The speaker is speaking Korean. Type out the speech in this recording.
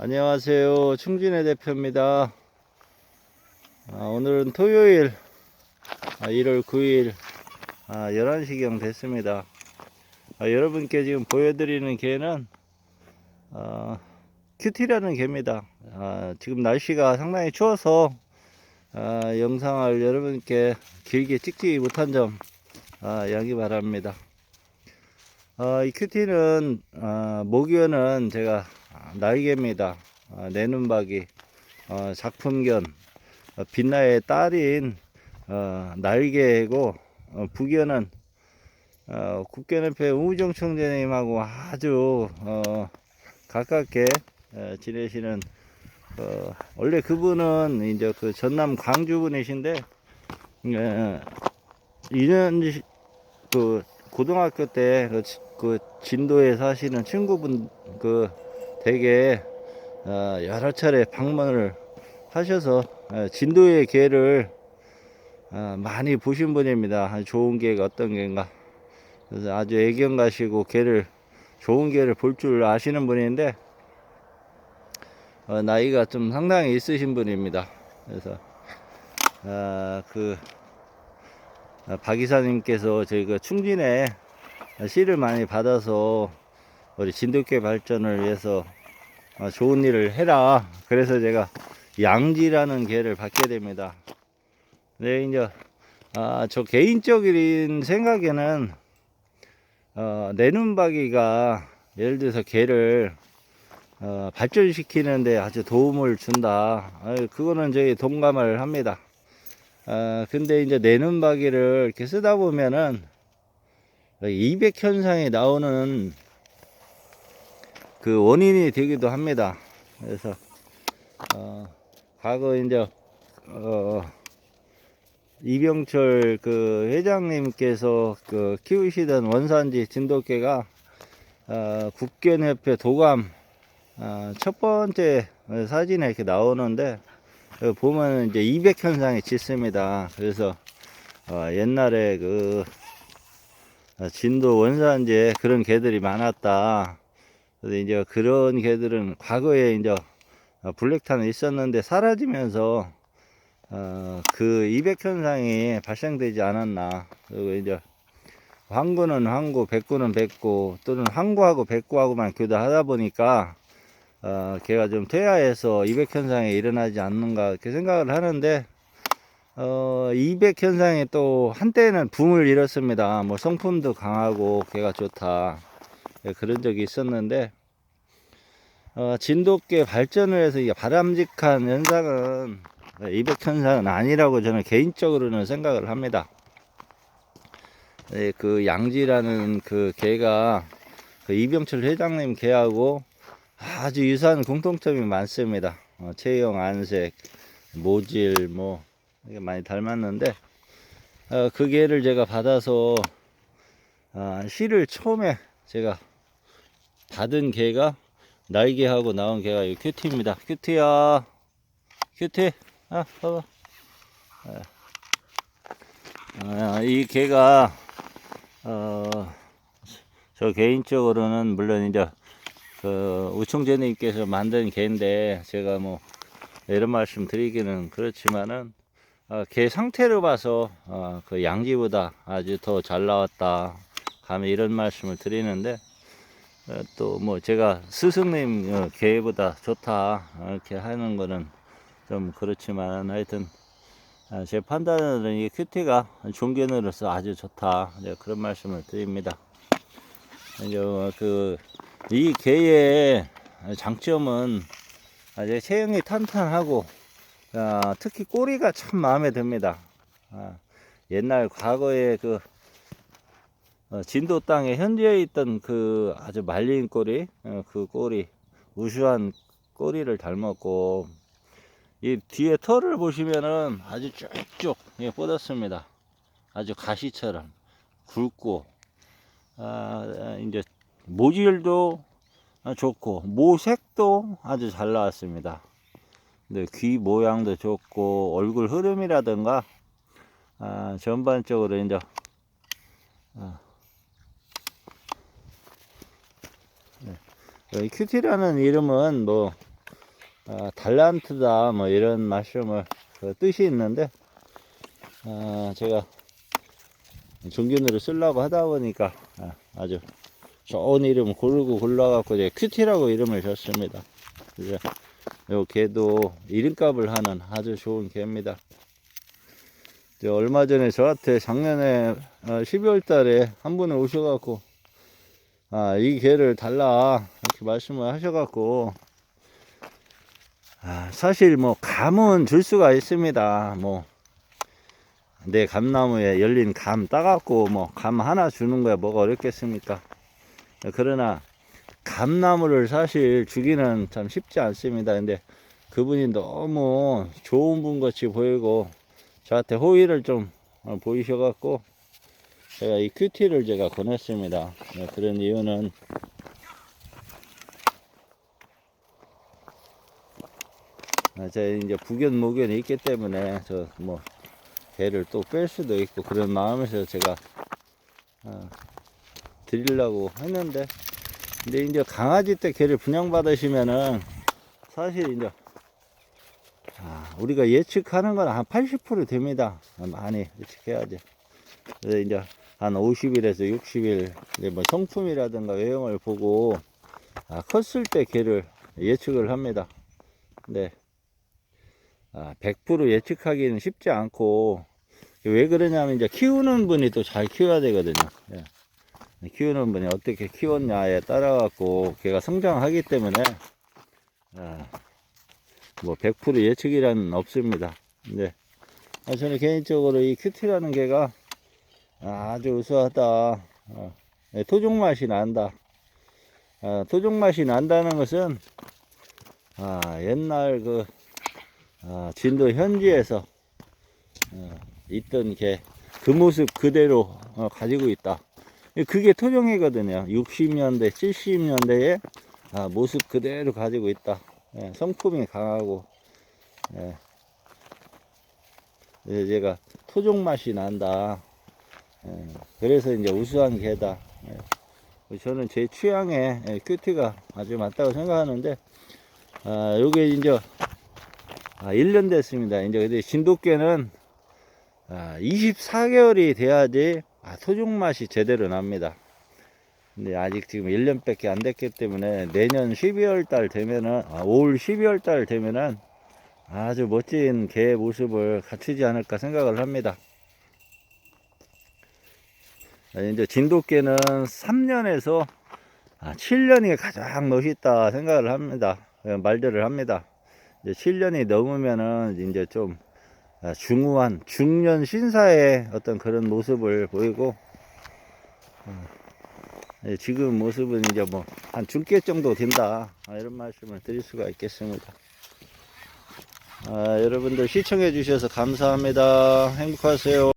안녕하세요. 충진의 대표입니다. 아, 오늘은 토요일 아, 1월 9일 아, 11시경 됐습니다. 아, 여러분께 지금 보여드리는 개는 아, 큐티라는 개입니다. 아, 지금 날씨가 상당히 추워서 아, 영상을 여러분께 길게 찍지 못한 점 아, 양해 바랍니다. 아, 이 큐티는 아, 모기어는 제가 아, 날개입니다. 아, 내눈박이 어, 작품견 어, 빛나의 딸인 어, 날개고 어, 부견은 어, 국견협회 우정 총재님하고 아주 어, 가깝게 어, 지내시는 어, 원래 그분은 이제 그 전남 광주 분이신데 어, 2년 그 고등학교 때 그, 지- 그 진도에 사시는 친구분 그 댁에 어, 여러 차례 방문을 하셔서 어, 진도의 개를 어, 많이 보신 분입니다. 좋은 개가 어떤 개인가. 그래서 아주 애견 가시고 개를 좋은 개를 볼 줄 아시는 분인데 어, 나이가 좀 상당히 있으신 분입니다. 그래서 아, 그 아, 박 이사님께서 저희가 충진에 씨를 많이 받아서 우리 진돗개 발전을 위해서 어, 좋은 일을 해라. 그래서 제가 양지라는 개를 받게 됩니다. 네, 이제 아, 저 개인적인 생각에는 어, 내눈박이가 예를 들어서 개를 어, 발전시키는데 아주 도움을 준다. 아유, 그거는 저희 동감을 합니다. 아, 근데 이제 내눈박이를 이렇게 쓰다 보면은 200 현상이 나오는 그 원인이 되기도 합니다. 그래서 어, 과거 이제 어, 이병철 그 회장님께서 그 키우시던 원산지 진돗개가 어, 국견협회 도감 어, 첫 번째 사진에 이렇게 나오는데 여기 보면 이제 200 현상이 짙습니다. 그래서 어, 옛날에 그 어, 진도 원산지에 그런 개들이 많았다. 그래서 이제 그런 개들은 과거에 이제 어, 블랙탄은 있었는데 사라지면서 어, 그200 현상이 발생되지 않았나. 그리고 이제 황구는 황구, 백구는 백구, 또는 황구하고 백구하고만 교대하다 보니까 어, 걔가 좀 퇴화해서 200 현상이 일어나지 않는가 이렇게 생각을 하는데 어, 200 현상이 또 한때는 붐을 일었습니다. 뭐 성품도 강하고 걔가 좋다. 예, 그런 적이 있었는데 어, 진돗개 발전을 해서 이게 바람직한 현상은 200 현상은 아니라고 저는 개인적으로는 생각을 합니다. 예, 그 양지라는 그 개가 그 이병철 회장님 개하고 아주 유사한 공통점이 많습니다. 어, 체형, 안색, 모질 뭐 이게 많이 닮았는데 어, 그 개를 제가 받아서 아, 씨를 처음에 제가 받은 개가 날개하고 나온 개가 이 큐티입니다. 큐티야, 큐티, 아 봐봐. 아, 이 개가 어, 저 개인적으로는 물론 이제 그 우총재님께서 만든 개인데 제가 뭐 이런 말씀 드리기는 그렇지만은 어, 개 상태를 봐서 어, 그 양지보다 아주 더 잘 나왔다 감히 이런 말씀을 드리는데 어, 또 뭐 제가 스승님 어, 개보다 좋다 어, 이렇게 하는 거는 좀 그렇지만 하여튼 아, 제 판단으로는 이 큐티가 종견으로서 아주 좋다 네, 그런 말씀을 드립니다. 이제 어, 그이 개의 장점은 아주 체형이 탄탄하고 아, 특히 꼬리가 참 마음에 듭니다. 아, 옛날 과거에 그 어, 진도 땅에 현지에 있던 그 아주 말린 꼬리, 어, 그 꼬리, 우수한 꼬리를 닮았고, 이 뒤에 털을 보시면은 아주 쭉쭉 예, 뻗었습니다. 아주 가시처럼 굵고, 아, 이제 모질도 좋고, 모색도 아주 잘 나왔습니다. 근데 귀 모양도 좋고, 얼굴 흐름이라든가, 아, 전반적으로 이제 이 큐티라는 이름은 뭐 아, 달란트다 뭐 이런 말씀을 그 뜻이 있는데 아, 제가 종균으로 쓰려고 하다 보니까 아, 아주 좋은 이름 고르고 골라갖고 이제 큐티라고 이름을 줬습니다. 이제 요 개도 이름값을 하는 아주 좋은 개입니다. 얼마 전에 저한테 작년에 12월 달에 한 분이 오셔갖고 아, 이 개를 달라 이렇게 말씀을 하셔갖고 아, 사실 뭐 감은 줄 수가 있습니다. 뭐 내 감나무에 열린 감 따갖고 뭐 감 하나 주는 거야 뭐가 어렵겠습니까? 그러나 감나무를 사실 주기는 참 쉽지 않습니다. 근데 그분이 너무 좋은 분 같이 보이고 저한테 호의를 좀 어, 보이셔갖고 제가 이 큐티를 제가 권했습니다. 네, 그런 이유는 아, 제가 이제 부견 모견이 있기 때문에 저 뭐 개를 또 뺄 수도 있고 그런 마음에서 제가 어, 드리려고 했는데 근데 이제 강아지 때 개를 분양받으시면은 사실 이제 아, 우리가 예측하는 건 한 80% 됩니다. 많이 예측해야지. 그래서 이제 한 50일에서 60일 이제 뭐 성품이라든가 외형을 보고 아, 컸을 때 개를 예측을 합니다. 근데 아, 100% 예측하기는 쉽지 않고 왜 그러냐면 이제 키우는 분이 또 잘 키워야 되거든요. 예. 키우는 분이 어떻게 키웠냐에 따라 갖고 걔가 성장하기 때문에 아, 뭐100% 예측이라는 없습니다. 근데 아, 저는 개인적으로 이 큐티라는 개가 아주 우수하다. 어, 예, 토종 맛이 난다. 아, 토종 맛이 난다는 것은 아, 옛날 그 아, 진도 현지에서 어, 있던 개그 모습 그대로 어, 가지고 있다. 그게 토종이거든요. 60년대, 70년대에 아, 모습 그대로 가지고 있다. 예, 성품이 강하고, 예. 제가 토종 맛이 난다. 예, 그래서 이제 우수한 개다. 예. 저는 제 취향에 예, 큐티가 아주 맞다고 생각하는데, 아, 요게 이제, 아, 1년 됐습니다. 이제 근데 진돗개는, 아, 24개월이 돼야지, 아, 토종 맛이 제대로 납니다. 근데 아직 지금 1년밖에 안 됐기 때문에 내년 12월 달 되면은 아, 올 12월 달 되면은 아주 멋진 개 모습을 갖추지 않을까 생각을 합니다. 아, 이제 진돗개는 3년에서 7년이 가장 멋있다 생각을 합니다. 예, 말들을 합니다. 이제 7년이 넘으면은 이제 좀 아, 중후한 중년 신사의 어떤 그런 모습을 보이고 예, 지금 모습은 이제 뭐 한 중계 정도 된다 아, 이런 말씀을 드릴 수가 있겠습니다. 아, 여러분들 시청해 주셔서 감사합니다. 행복하세요.